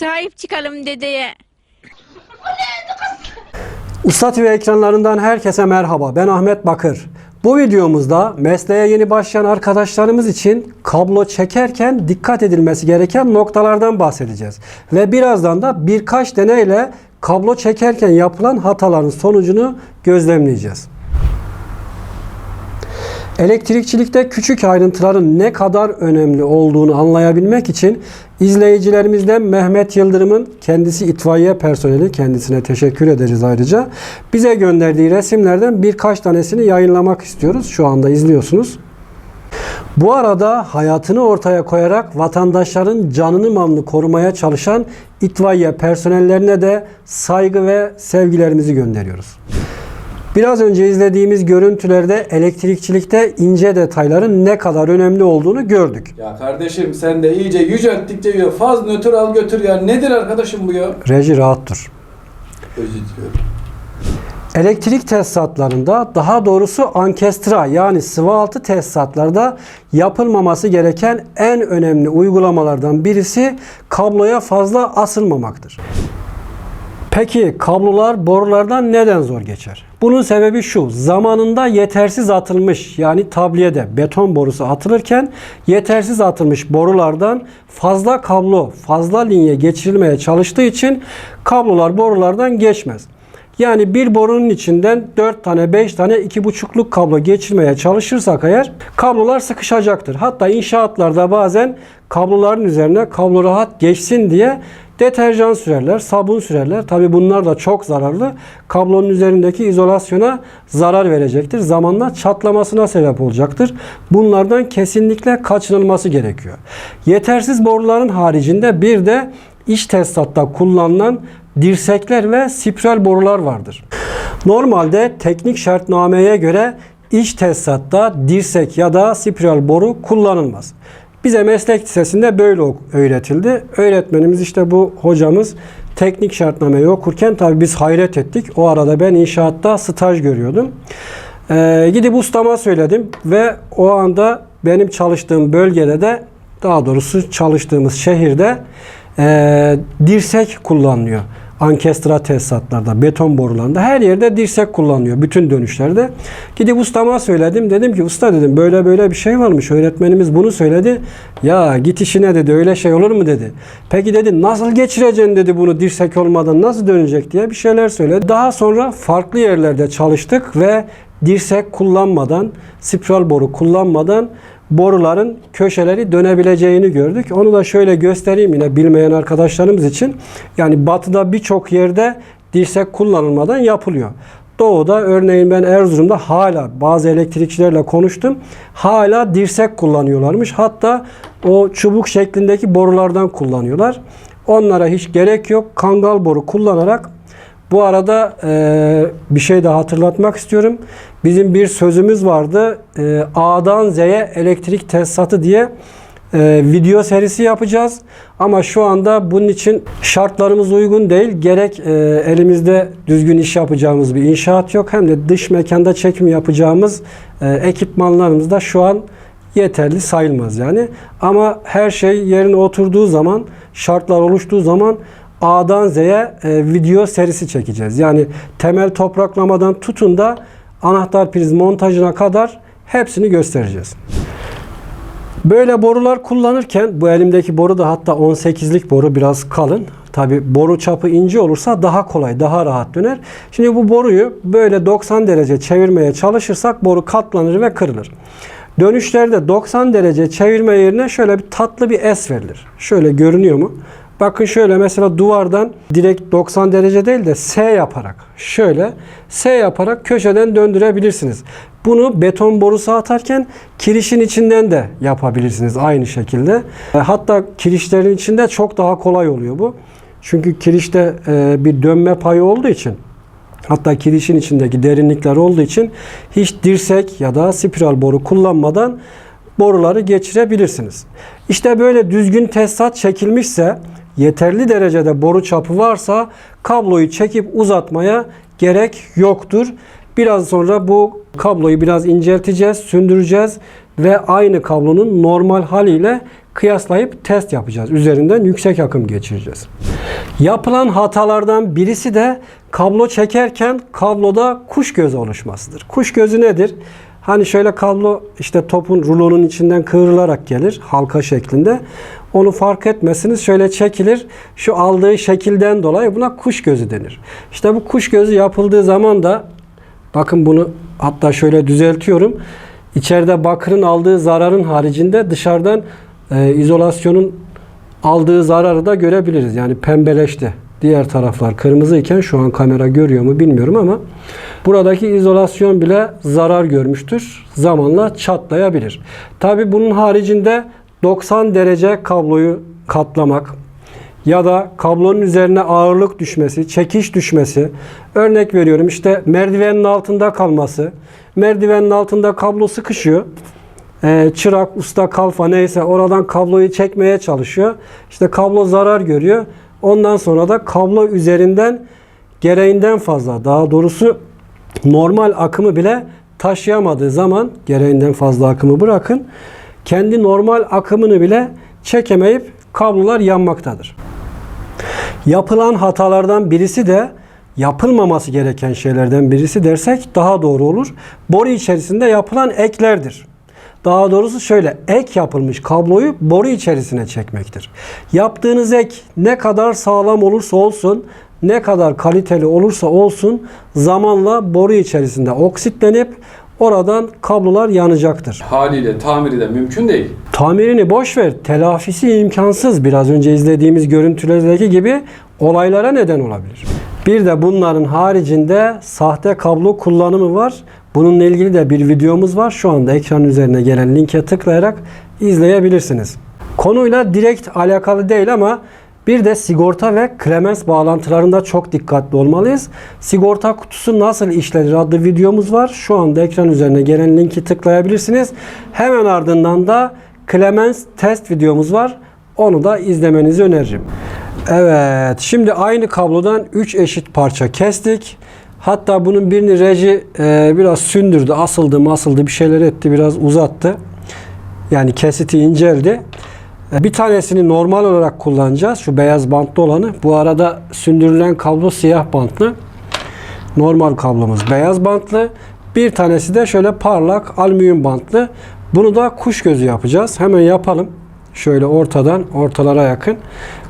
Sahip çıkalım dedeye. Usta TV ekranlarından herkese merhaba. Ben Ahmet Bakır. Bu videomuzda mesleğe yeni başlayan arkadaşlarımız için kablo çekerken dikkat edilmesi gereken noktalardan bahsedeceğiz. Ve birazdan da birkaç deneyle kablo çekerken yapılan hataların sonucunu gözlemleyeceğiz. Elektrikçilikte küçük ayrıntıların ne kadar önemli olduğunu anlayabilmek için izleyicilerimizden Mehmet Yıldırım'ın kendisi itfaiye personeli kendisine teşekkür ederiz ayrıca. Bize gönderdiği resimlerden birkaç tanesini yayınlamak istiyoruz. Şu anda izliyorsunuz. Bu arada hayatını ortaya koyarak vatandaşların canını malını korumaya çalışan itfaiye personellerine de saygı ve sevgilerimizi gönderiyoruz. Biraz önce izlediğimiz görüntülerde elektrikçilikte ince detayların ne kadar önemli olduğunu gördük. Ya kardeşim sen de iyice yücelttikçe yüce faz nötr al götür ya. Nedir arkadaşım bu ya? Reji rahat dur. Özür diliyorum. Elektrik tesisatlarında daha doğrusu ankestra yani sıvı altı tesisatlarda yapılmaması gereken en önemli uygulamalardan birisi kabloya fazla asılmamaktır. Peki kablolar borulardan neden zor geçer? Bunun sebebi şu. Zamanında yetersiz atılmış yani tabliyede beton borusu atılırken yetersiz atılmış borulardan fazla kablo, fazla linye geçirilmeye çalıştığı için kablolar borulardan geçmez. Yani bir borunun içinden 4 tane 5 tane 2,5'luk kablo geçirmeye çalışırsak eğer kablolar sıkışacaktır. Hatta inşaatlarda bazen kabloların üzerine kablo rahat geçsin diye deterjan sürerler, sabun sürerler. Tabi bunlar da çok zararlı. Kablonun üzerindeki izolasyona zarar verecektir. Zamanla çatlamasına sebep olacaktır. Bunlardan kesinlikle kaçınılması gerekiyor. Yetersiz boruların haricinde bir de iç tesisatta kullanılan dirsekler ve spiral borular vardır. Normalde teknik şartnameye göre iç tesisatta dirsek ya da spiral boru kullanılmaz. Bize meslek lisesinde böyle öğretildi. Öğretmenimiz işte bu hocamız teknik şartnameyi okurken tabi biz hayret ettik. O arada ben inşaatta staj görüyordum. Ee, gidip ustama söyledim ve o anda benim çalıştığım bölgede de daha doğrusu çalıştığımız şehirde e, dirsek kullanılıyor. Ankestra tesisatlarda, beton borularında her yerde dirsek kullanılıyor bütün dönüşlerde. Gidip ustama söyledim. Dedim ki usta dedim böyle böyle bir şey varmış. Öğretmenimiz bunu söyledi. Ya git işine dedi öyle şey olur mu dedi. Peki dedi nasıl geçireceksin dedi bunu dirsek olmadan nasıl dönecek diye bir şeyler söyledi. Daha sonra farklı yerlerde çalıştık ve dirsek kullanmadan, spiral boru kullanmadan boruların köşeleri dönebileceğini gördük. Onu da şöyle göstereyim yine bilmeyen arkadaşlarımız için. Yani batıda birçok yerde dirsek kullanılmadan yapılıyor. Doğuda örneğin ben Erzurum'da hala bazı elektrikçilerle konuştum. Hala dirsek kullanıyorlarmış. Hatta o çubuk şeklindeki borulardan kullanıyorlar. Onlara hiç gerek yok. Kangal boru kullanarak bu arada e, bir şey daha hatırlatmak istiyorum. Bizim bir sözümüz vardı. E, A'dan Z'ye elektrik tesisatı diye e, video serisi yapacağız. Ama şu anda bunun için şartlarımız uygun değil. Gerek e, elimizde düzgün iş yapacağımız bir inşaat yok. Hem de dış mekanda çekim yapacağımız e, ekipmanlarımız da şu an yeterli sayılmaz yani. Ama her şey yerine oturduğu zaman, şartlar oluştuğu zaman A'dan Z'ye e, video serisi çekeceğiz. Yani temel topraklamadan tutun da anahtar priz montajına kadar hepsini göstereceğiz. Böyle borular kullanırken bu elimdeki boru da hatta 18'lik boru biraz kalın. Tabi boru çapı ince olursa daha kolay, daha rahat döner. Şimdi bu boruyu böyle 90 derece çevirmeye çalışırsak boru katlanır ve kırılır. Dönüşlerde 90 derece çevirme yerine şöyle bir tatlı bir es verilir. Şöyle görünüyor mu? Bakın şöyle mesela duvardan direkt 90 derece değil de S yaparak şöyle S yaparak köşeden döndürebilirsiniz. Bunu beton borusu atarken kirişin içinden de yapabilirsiniz aynı şekilde. E, Hatta kirişlerin içinde çok daha kolay oluyor bu. Çünkü kirişte e, bir dönme payı olduğu için hatta kirişin içindeki derinlikler olduğu için hiç dirsek ya da spiral boru kullanmadan boruları geçirebilirsiniz. İşte böyle düzgün tesisat çekilmişse yeterli derecede boru çapı varsa kabloyu çekip uzatmaya gerek yoktur. Biraz sonra bu kabloyu biraz incelteceğiz, sündüreceğiz ve aynı kablonun normal haliyle kıyaslayıp test yapacağız. Üzerinden yüksek akım geçireceğiz. Yapılan hatalardan birisi de kablo çekerken kabloda kuş gözü oluşmasıdır. Kuş gözü nedir? Hani şöyle kablo işte topun rulonun içinden kıvrılarak gelir halka şeklinde. Onu fark etmesiniz şöyle çekilir. Şu aldığı şekilden dolayı buna kuş gözü denir. İşte bu kuş gözü yapıldığı zaman da bakın bunu hatta şöyle düzeltiyorum. İçeride bakırın aldığı zararın haricinde dışarıdan e, izolasyonun aldığı zararı da görebiliriz. Yani pembeleşti. Diğer taraflar kırmızı iken şu an kamera görüyor mu bilmiyorum ama buradaki izolasyon bile zarar görmüştür. Zamanla çatlayabilir. Tabi bunun haricinde 90 derece kabloyu katlamak ya da kablonun üzerine ağırlık düşmesi, çekiş düşmesi. Örnek veriyorum işte merdivenin altında kalması. Merdivenin altında kablo sıkışıyor. Ee, çırak, usta, kalfa neyse oradan kabloyu çekmeye çalışıyor. İşte kablo zarar görüyor. Ondan sonra da kablo üzerinden gereğinden fazla daha doğrusu normal akımı bile taşıyamadığı zaman gereğinden fazla akımı bırakın kendi normal akımını bile çekemeyip kablolar yanmaktadır. Yapılan hatalardan birisi de yapılmaması gereken şeylerden birisi dersek daha doğru olur. Boru içerisinde yapılan eklerdir. Daha doğrusu şöyle ek yapılmış kabloyu boru içerisine çekmektir. Yaptığınız ek ne kadar sağlam olursa olsun, ne kadar kaliteli olursa olsun zamanla boru içerisinde oksitlenip oradan kablolar yanacaktır. Haliyle tamiri de mümkün değil. Tamirini boş ver. Telafisi imkansız. Biraz önce izlediğimiz görüntülerdeki gibi olaylara neden olabilir. Bir de bunların haricinde sahte kablo kullanımı var. Bununla ilgili de bir videomuz var. Şu anda ekran üzerine gelen linke tıklayarak izleyebilirsiniz. Konuyla direkt alakalı değil ama bir de sigorta ve klemens bağlantılarında çok dikkatli olmalıyız. Sigorta kutusu nasıl işlenir adlı videomuz var. Şu anda ekran üzerine gelen linki tıklayabilirsiniz. Hemen ardından da klemens test videomuz var. Onu da izlemenizi öneririm. Evet, şimdi aynı kablodan 3 eşit parça kestik. Hatta bunun birini reji e, biraz sündürdü, asıldı, masıldı, bir şeyler etti, biraz uzattı. Yani kesiti inceldi. E, Bir tanesini normal olarak kullanacağız. Şu beyaz bantlı olanı. Bu arada sündürülen kablo siyah bantlı. Normal kablomuz beyaz bantlı. Bir tanesi de şöyle parlak alüminyum bantlı. Bunu da kuş gözü yapacağız. Hemen yapalım. Şöyle ortadan ortalara yakın.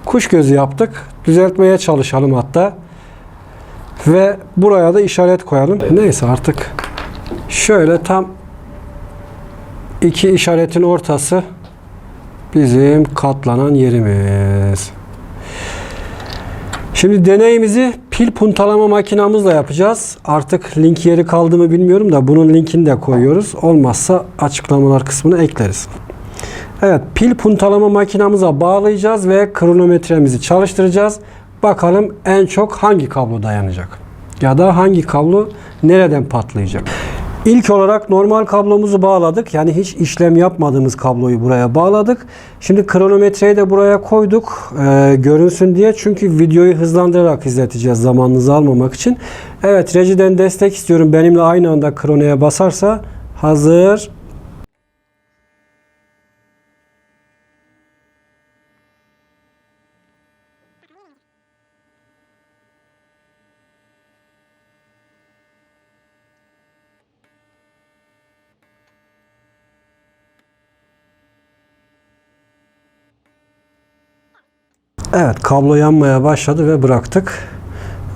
Kuş gözü yaptık. Düzeltmeye çalışalım hatta. Ve buraya da işaret koyalım. Neyse artık şöyle tam iki işaretin ortası bizim katlanan yerimiz. Şimdi deneyimizi pil puntalama makinamızla yapacağız. Artık link yeri kaldı mı bilmiyorum da bunun linkini de koyuyoruz. Olmazsa açıklamalar kısmına ekleriz. Evet pil puntalama makinamıza bağlayacağız ve kronometremizi çalıştıracağız. Bakalım en çok hangi kablo dayanacak? Ya da hangi kablo nereden patlayacak? İlk olarak normal kablomuzu bağladık. Yani hiç işlem yapmadığımız kabloyu buraya bağladık. Şimdi kronometreyi de buraya koyduk. Ee, görünsün diye. Çünkü videoyu hızlandırarak izleteceğiz zamanınızı almamak için. Evet rejiden destek istiyorum. Benimle aynı anda kronoya basarsa hazır. Evet kablo yanmaya başladı ve bıraktık.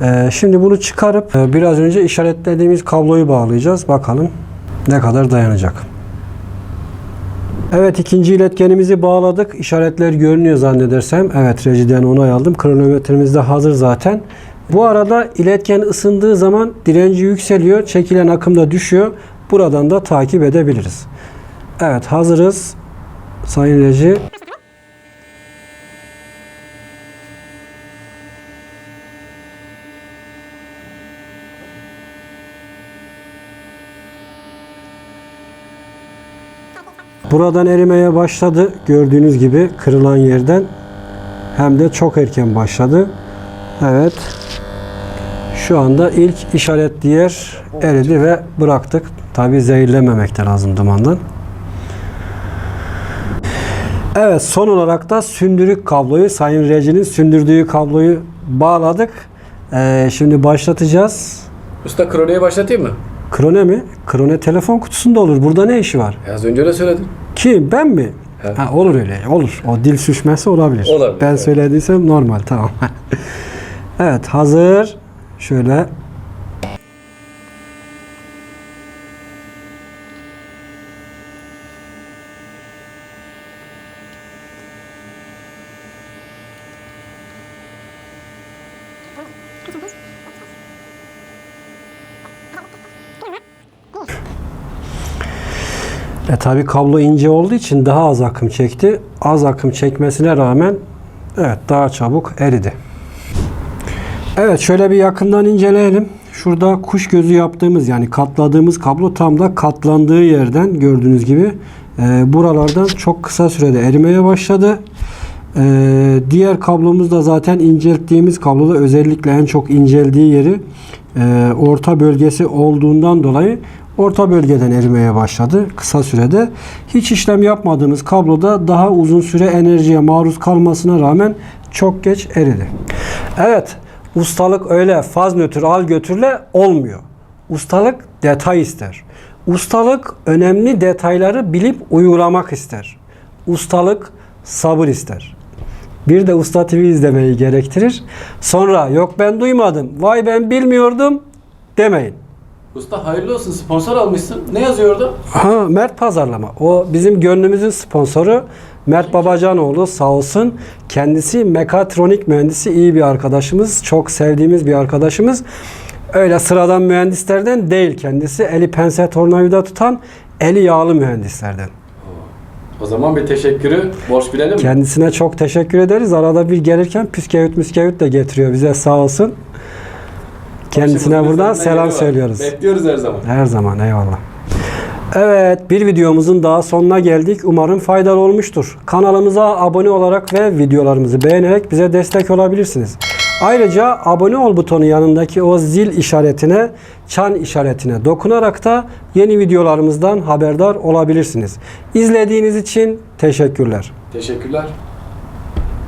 Ee, şimdi bunu çıkarıp e, biraz önce işaretlediğimiz kabloyu bağlayacağız. Bakalım ne kadar dayanacak. Evet ikinci iletkenimizi bağladık. İşaretler görünüyor zannedersem. Evet rejiden onay aldım. Kronometremiz de hazır zaten. Bu arada iletken ısındığı zaman direnci yükseliyor. Çekilen akım da düşüyor. Buradan da takip edebiliriz. Evet hazırız. Sayın reji. Buradan erimeye başladı. Gördüğünüz gibi kırılan yerden hem de çok erken başladı. Evet. Şu anda ilk işaretli yer eridi ve bıraktık. Tabi zehirlememek de lazım dumandan. Evet son olarak da sündürük kabloyu Sayın Reci'nin sündürdüğü kabloyu bağladık. Ee, şimdi başlatacağız. Usta kroneyi başlatayım mı? Krone mi? Krone telefon kutusunda olur. Burada ne işi var? Az önce öyle söyledin. Kim? Ben mi? He. Ha, olur öyle. Olur. O dil sürçmesi olabilir. Olabilir, Ben evet. söylediysem normal. Tamam. evet hazır. Şöyle. E tabi kablo ince olduğu için daha az akım çekti. Az akım çekmesine rağmen evet daha çabuk eridi. Evet şöyle bir yakından inceleyelim. Şurada kuş gözü yaptığımız yani katladığımız kablo tam da katlandığı yerden gördüğünüz gibi e, buralardan çok kısa sürede erimeye başladı. E, diğer kablomuz da zaten incelttiğimiz kabloda özellikle en çok inceldiği yeri e, orta bölgesi olduğundan dolayı orta bölgeden erimeye başladı kısa sürede. Hiç işlem yapmadığımız kabloda daha uzun süre enerjiye maruz kalmasına rağmen çok geç eridi. Evet, ustalık öyle faz nötr al götürle olmuyor. Ustalık detay ister. Ustalık önemli detayları bilip uygulamak ister. Ustalık sabır ister. Bir de Usta TV izlemeyi gerektirir. Sonra yok ben duymadım, vay ben bilmiyordum demeyin. Usta hayırlı olsun sponsor almışsın. Ne yazıyor orada? Ha, Mert Pazarlama. O bizim gönlümüzün sponsoru. Mert Babacanoğlu sağ olsun. Kendisi mekatronik mühendisi iyi bir arkadaşımız. Çok sevdiğimiz bir arkadaşımız. Öyle sıradan mühendislerden değil kendisi. Eli pense tornavida tutan eli yağlı mühendislerden. O zaman bir teşekkürü borç bilelim mi? Kendisine çok teşekkür ederiz. Arada bir gelirken püskevüt müskevüt de getiriyor bize sağ olsun. Kendisine buradan selam söylüyoruz. Bekliyoruz her zaman. Her zaman eyvallah. Evet bir videomuzun daha sonuna geldik. Umarım faydalı olmuştur. Kanalımıza abone olarak ve videolarımızı beğenerek bize destek olabilirsiniz. Ayrıca abone ol butonu yanındaki o zil işaretine, çan işaretine dokunarak da yeni videolarımızdan haberdar olabilirsiniz. İzlediğiniz için teşekkürler. Teşekkürler.